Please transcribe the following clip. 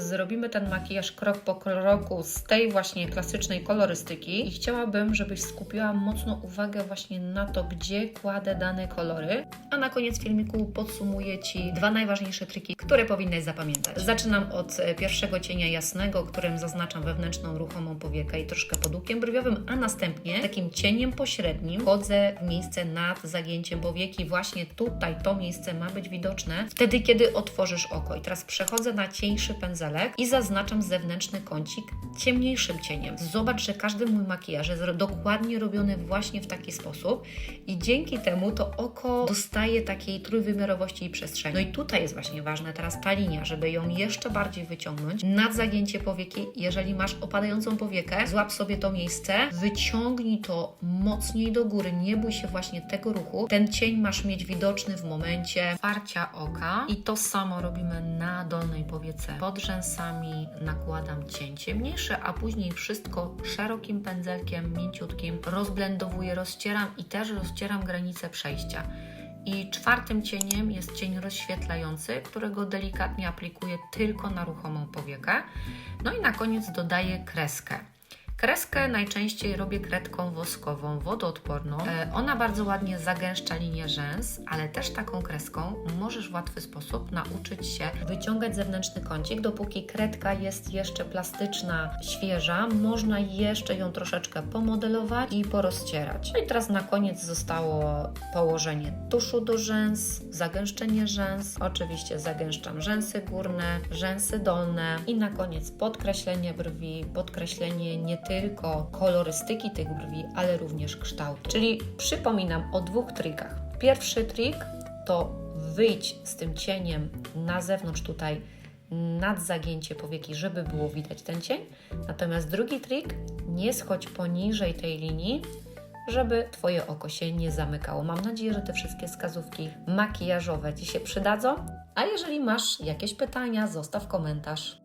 zrobimy ten makijaż krok po kroku z tej właśnie klasycznej kolorystyki i chciałabym, żebyś skupiła mocno uwagę właśnie na to, gdzie kładę dane kolory, a na koniec filmiku podsumuję Ci dwa najważniejsze triki, które powinnaś zapamiętać. Zaczynam od e, pierwszego cienia jasnego, którym zaznaczam wewnętrzną ruchomą powiekę i troszkę pod łukiem brwiowym, a następnie takim cieniem pośrednim wchodzę w miejsce nad zagięciem powieki. Właśnie tutaj to miejsce ma być widoczne wtedy, kiedy otworzysz oko. I teraz przechodzę na cieńszy pędzelek i zaznaczam zewnętrzny kącik ciemniejszym cieniem. Zobacz, że każdy mój makijaż jest dokładnie robiony właśnie w taki sposób i dzięki temu to oko dostaje takiej trójwymiarowości i przestrzeni. No i tutaj jest właśnie ważna teraz ta linia, żeby ją jeszcze bardziej wyciągnąć nad zagięcie powieki. Jeżeli masz opadającą powiekę, złap sobie to miejsce, wyciągnij to mocniej do góry, nie bój się właśnie tego ruchu. Ten cień masz mieć widoczny w momencie otwarcia oka i to samo robimy na dolnej powiece. Pod rzęsami nakładam cień ciemniejszy, a później wszystko szerokim pędzelkiem, mięciutkim rozblendowuję, rozcieram i też rozcieram granice przejścia. I czwartym cieniem jest cień rozświetlający, którego delikatnie aplikuję tylko na ruchomą powiekę. No i na koniec dodaję kreskę. Kreskę najczęściej robię kredką woskową, wodoodporną. E, Ona bardzo ładnie zagęszcza linię rzęs, ale też taką kreską możesz w łatwy sposób nauczyć się wyciągać zewnętrzny kącik. Dopóki kredka jest jeszcze plastyczna, świeża, można jeszcze ją troszeczkę pomodelować i porozcierać. No i teraz na koniec zostało położenie tuszu do rzęs, zagęszczenie rzęs. Oczywiście zagęszczam rzęsy górne, rzęsy dolne i na koniec podkreślenie brwi, podkreślenie nie tylko kolorystyki tych brwi, ale również kształtu. Czyli przypominam o dwóch trikach. Pierwszy trik to wyjdź z tym cieniem na zewnątrz tutaj nad zagięcie powieki, żeby było widać ten cień. Natomiast drugi trik, nie schodź poniżej tej linii, żeby Twoje oko się nie zamykało. Mam nadzieję, że te wszystkie wskazówki makijażowe Ci się przydadzą. A jeżeli masz jakieś pytania, zostaw komentarz.